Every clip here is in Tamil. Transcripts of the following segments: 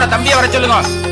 அவனோட தம்பியை வர சொல்லுங்க.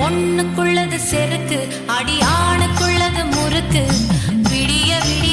பொண்ணுக்குள்ளது செருக்கு அடியானுக்குள்ளது முறுக்கு. விடிய விடிய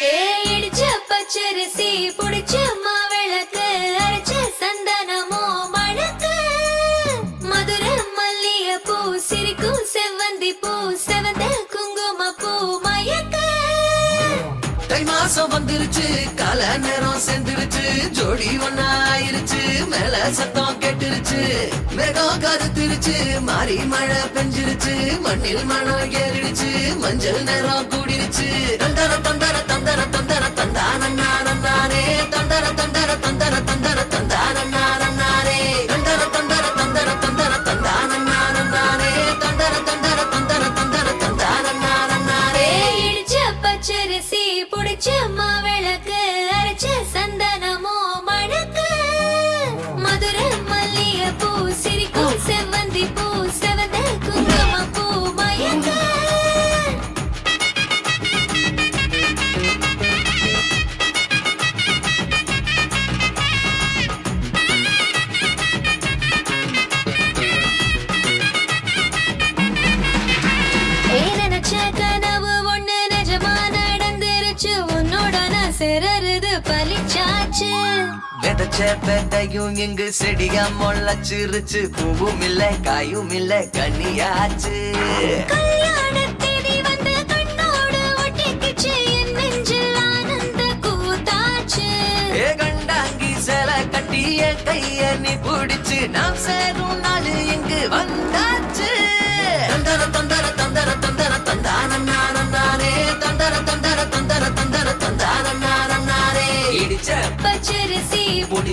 ஏடிச்ச பச்சரிசி புடி மாசம் வந்துருச்சு கல நேரம் சேர்ந்துருச்சு ஜோடி ஒன்னா ஆயிருச்சு மேல சத்தம் கெட்டுருச்சு மேகம் கருத்துருச்சு மாறி மழை பெஞ்சிருச்சு மண்ணில் மணம் ஏறிடுச்சு மஞ்சள் நேரம் கூடிருச்சு. தந்தர தந்தர தந்தர தந்தர தந்தானே தந்தர தந்தர வச்ச பெட்டையும் இங்கு செடியா முளைச்சிருச்சு பூவும் இல்ல காயும் இல்ல கனியாச்சு கட்டிய கைய நீ பிடிச்சு. நாம் சேரும் நாள் இங்கு வந்தாச்சு.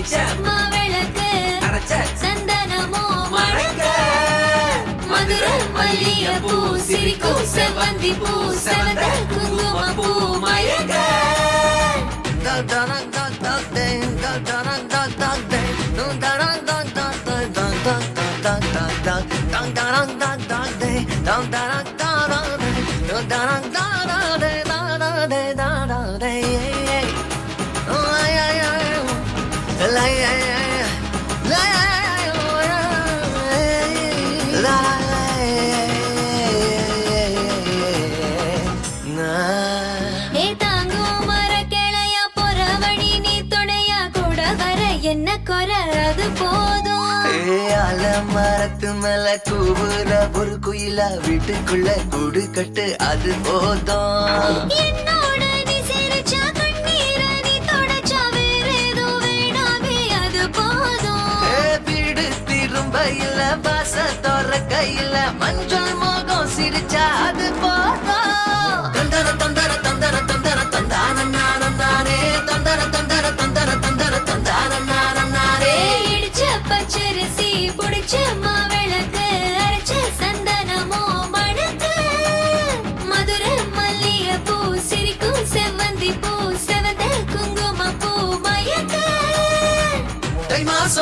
பச்சரிசி புடிச்ச மாவிளக்கு அரைச்ச சந்தனமோ மழைக்க மதுர மல்லிய பூ சிரிக்கும் செவ்வந்தி பூ செவந்த குங்கும பூ மயங்க ஏ மரத்து மேல கூவுற ஒரு குயில வீட்டுக்குள்ள கூடு கட்டு அது போதும். இல்ல வாச தோற கையில மஞ்சள் மோகம் சிரிச்சா அது போதும்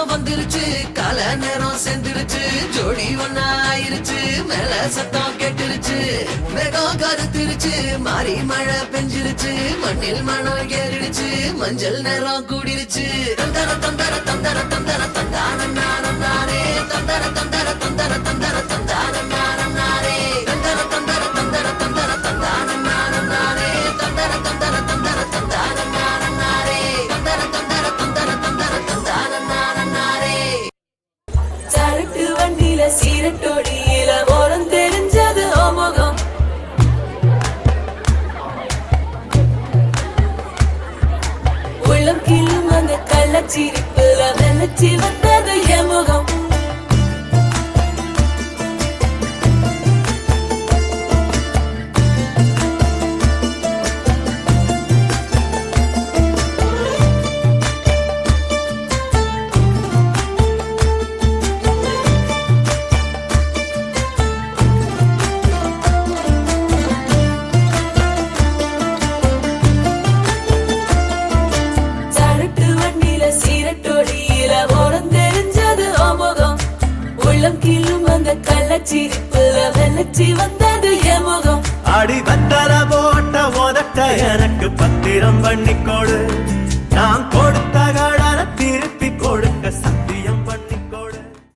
தை வந்துருச்சு. கல நேரம் சேர்ந்துருச்சு ஜோடி ஒன்னா ஆயிருச்சு மேல சத்தம் கெட்டுருச்சு. மேகம் கருத்துருச்சு மாறி மழை பெஞ்சிருச்சு. மண்ணில் மணம் ஏறிடுச்சு. மஞ்சள் நேரம் கூடிருச்சு. தந்தர தந்தர தந்தர தந்தர தந்தான அந்த கள்ளச்சிரிப்புல வெள்ளச்சி வந்தது என் முகம். அடி வந்தர போட்ட உதட்ட எனக்கு பத்திரம் பண்ணிக்கொடு கொடு.